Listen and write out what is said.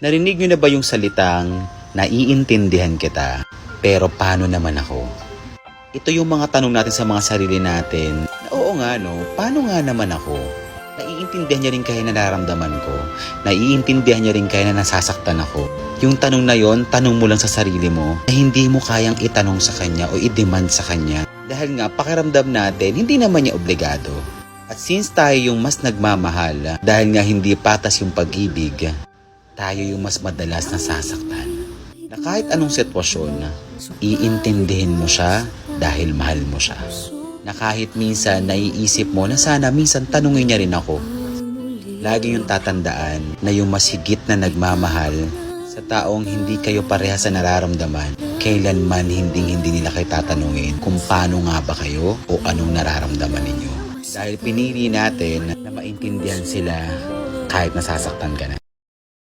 Narinig niyo na ba yung salitang naiintindihan kita, pero paano naman ako? Ito yung mga tanong natin sa mga sarili natin. Na, Oo nga no, paano nga naman ako? Naiintindihan niya rin kaya na nararamdaman ko. Naiintindihan niya rin kaya na nasasaktan ako. Yung tanong na yon, tanong mo lang sa sarili mo na hindi mo kayang itanong sa kanya o i-demand sa kanya. Dahil nga, pakiramdam natin, hindi naman niya obligado. At since tayo yung mas nagmamahal, dahil nga hindi patas yung pag-ibig, tayo yung mas madalas nasasaktan. Na kahit anong sitwasyon, iintindihin mo siya dahil mahal mo siya. Na kahit minsan naiisip mo na sana minsan tanungin niya rin ako. Lagi yung tatandaan na yung mas higit na nagmamahal sa taong hindi kayo pareha sa nararamdaman, kailanman hindi hindi nila kayo tatanungin kung paano nga ba kayo o anong nararamdaman ninyo. Dahil pinili natin na maintindihan sila kahit nasasaktan ka na.